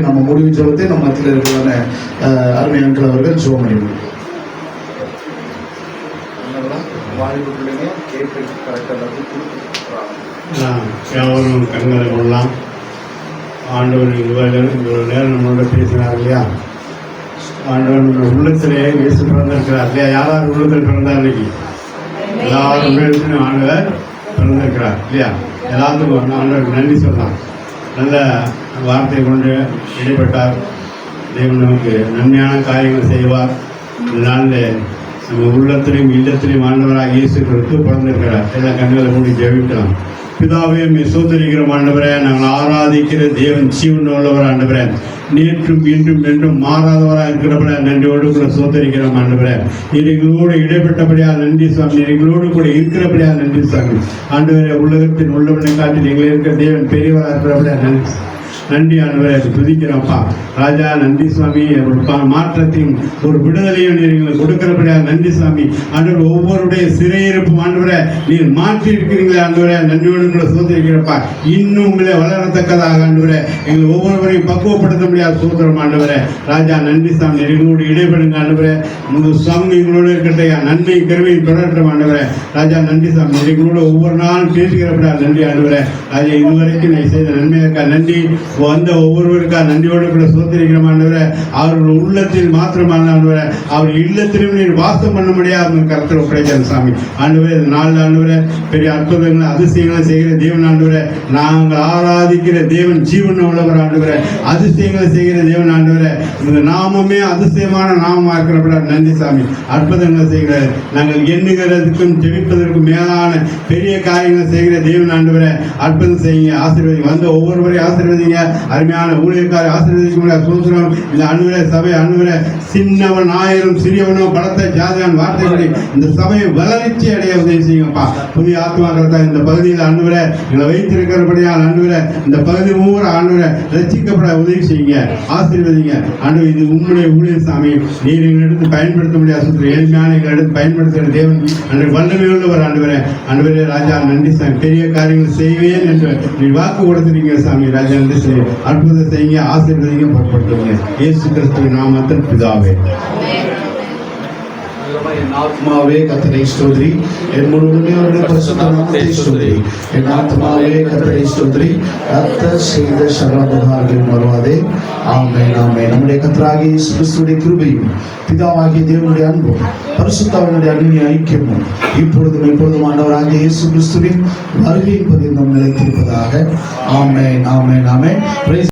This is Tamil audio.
நம்ம முடிவு ஜெபத்தை நம்ம மத்தியில் இருக்கிறதான அஹ், அருமை அங்கிள் அவர்கள் நாம் யாவரும் கண்களை கொள்ளலாம் ஆண்டவர் இவ்வளவு இவ்வளவு நேரம் நம்மளோட பேசினார் இல்லையா? ஆண்டவர் நம்ம உள்ளத்திலே இயேசு பிறந்திருக்கிறார் இல்லையா? யார் யார் உள்ளத்தில் பிறந்தார் இன்னைக்கு? எல்லாரும் ஆண்டவர் பிறந்திருக்கிறார் இல்லையா? எல்லாத்துக்கும் ஆண்டவர் நன்றி சொல்லலாம். நல்ல வார்த்தை கொண்டு இடைப்பட்டார். தேவன் நமக்கு நன்மையான காரியங்கள் செய்வார். இந்த நாளில் நம்ம உள்ளத்திலையும் இல்லத்திலையும் ஆண்டவராக இயேசு கிறிஸ்து பிறந்திருக்கிறார். எல்லா கண்களை மூடி ஜெபிக்கலாம். பிதாவே சோதரிக்கிற ஆண்டவரே நாங்கள் ஆராதிக்கிற தேவன் ஜீவன் உள்ளவர் ஆண்டவரே. நேற்றும் இன்றும் என்றும் மாறாதவராக இருக்கிறபடியா நன்றியோடு கூட சோதரிக்கிறோம் ஆண்டவரே. எங்களோடு இடைப்பட்டபடியா நன்றி சுவாமி எங்களோடு கூட இருக்கிறபடியா நன்றி சுவாமி ஆண்டவரே உலகத்தின் உள்ளவனை காட்டி நீங்கள் இருக்கிற தேவன் பெரியவராக இருக்கிறபடியா நன்றி. நன்றி ஆண்டவரே துதிக்கிறோம்ப்பா ராஜா நன்றி சுவாமி மாற்றத்தையும் ஒரு விடுதலையும் நீர் எங்களுக்கு கொடுக்கிறபடியா நன்றி சுவாமி. ஆண்டவர் ஒவ்வொருடைய சிறையிருப்பு ஆண்டவரை நீர் மாற்றி இருக்கிறீங்களே ஆண்டவரை நன்றியோடு கூட சோதரிக்கிறப்பா. இன்னும் உங்களை வளரத்தக்கதாக ஆண்டவரே எங்களை ஒவ்வொருவரையும் பக்குவப்படுத்த முடியாத சோதரம் ஆண்டவரே. ராஜா நன்றி சாமி எங்களோடு இடைபெடுங்க ஆண்டவரே. உங்கள் சுவாமி எங்களோடு இருக்கட்டையா நன்மை கருவையும் தொடரட்டும் ஆண்டவரே. ராஜா நன்றி சாமி எங்களோட ஒவ்வொரு நாளும் பேசுகிறப்படா நன்றி ஆண்டவரே. ராஜா இதுவரைக்கும் நான் செய்த நன்மையாக்கா நன்றி. வந்த ஒவ்வொருவருக்கா நன்றியோடு கூட சோதரிக்கிறோம் ஆண்டவரே. அவர்கள் உள்ளத்தில் மாத்திரமான அவர் இல்லத்திலும் நீர் வாசம் பண்ண முடியாது கருத்தில் ஒப்படைக்கிறேன் சாமி. ஆண்டவரே நாலு ஆண்டவரை பெரிய அற்புதங்களை அதிசயங்களை செய்கிற தேவன் ஆண்டவரை. நாங்கள் ஆராதிக்கிற தேவன் ஜீவன் உள்ளவர் ஆண்டவரே. அதிசயங்களை செய்கிற தேவன் ஆண்டவரை. இந்த நாமமே அதிசயமான நாமமாக இருக்கிறப்பட நன்றி சாமி. அற்புதங்களை செய்கிற நாங்கள் எண்ணுகிறதுக்கும் ஜெபிப்பதற்கும் மேலான பெரிய காரியங்களை செய்கிற தேவன் ஆண்டவரை. அற்புதம் செய்யுங்க ஆசீர்வதிங்க வந்த ஒவ்வொருவரையும் ஆசீர்வதிங்க. அருமையான ஊழியர்காரை ஆசீர்வதிக்க முடியாது இந்த அன்புரை சபை அன்புரை சின்னவன் ஆயிரம் சிறியவனோ பலத்த ஜாதகன் வார்த்தைகளை இந்த சபையை வளர்ச்சி அடைய உதவி செய்யுங்கப்பா. புதிய ஆத்மாக்களை இந்த பகுதியில் அன்புரை எங்களை வைத்திருக்கிறபடியால் அன்புரை இந்த பகுதி மூவர ஆண்டுரை ரசிக்கப்பட உதவி செய்யுங்க ஆசீர்வதிங்க. ஆண்டு இது உங்களுடைய ஊழியர் சாமி. நீர் எங்களை எடுத்து பயன்படுத்த முடியாத சுத்திர எளிமையான எங்களை எடுத்து பயன்படுத்துகிற தேவன். அன்று வல்லமை உள்ளவர் ஆண்டவரே ஆண்டவரே ராஜா நன்றி சாமி. பெரிய காரியங்கள் செய்வேன் என்று நீ வாக்கு கொடுத்துருக்கீங்க சாமி. ராஜா நன்றி செய்ய அற்புதம் செய்யுங்க ஆசீர்வதிங்க பொருட்படுத்துங்க இயேசு கிறிஸ்துவின் நாமத்தில் பிதாவே. என் ஆத்மாவே கத்தனை ஸ்தோத்ரி. என் முழுவதுமே அவருடைய பரிசுத்த நாமத்தை ஸ்தோத்ரி. என் ஆத்மாவே கத்தனை ஸ்தோத்ரி. ரத்த செய்த சகலபகார்கள் வருவாதே ஆமே ஆமே நம்முடைய கத்தராகிய இயேசு கிறிஸ்துவுடைய கிருபையும் பிதாவாகிய தேவனுடைய அன்பும் பரிசுத்தாவினுடைய அந்நிய ஐக்கியமும் இப்பொழுதும் எப்பொழுதும் ஆண்டவராகிய இயேசு கிறிஸ்துவின் வருகையின் பதிவு நம் நிலைத்திருப்பதாக. ஆமே ஆமே ஆமே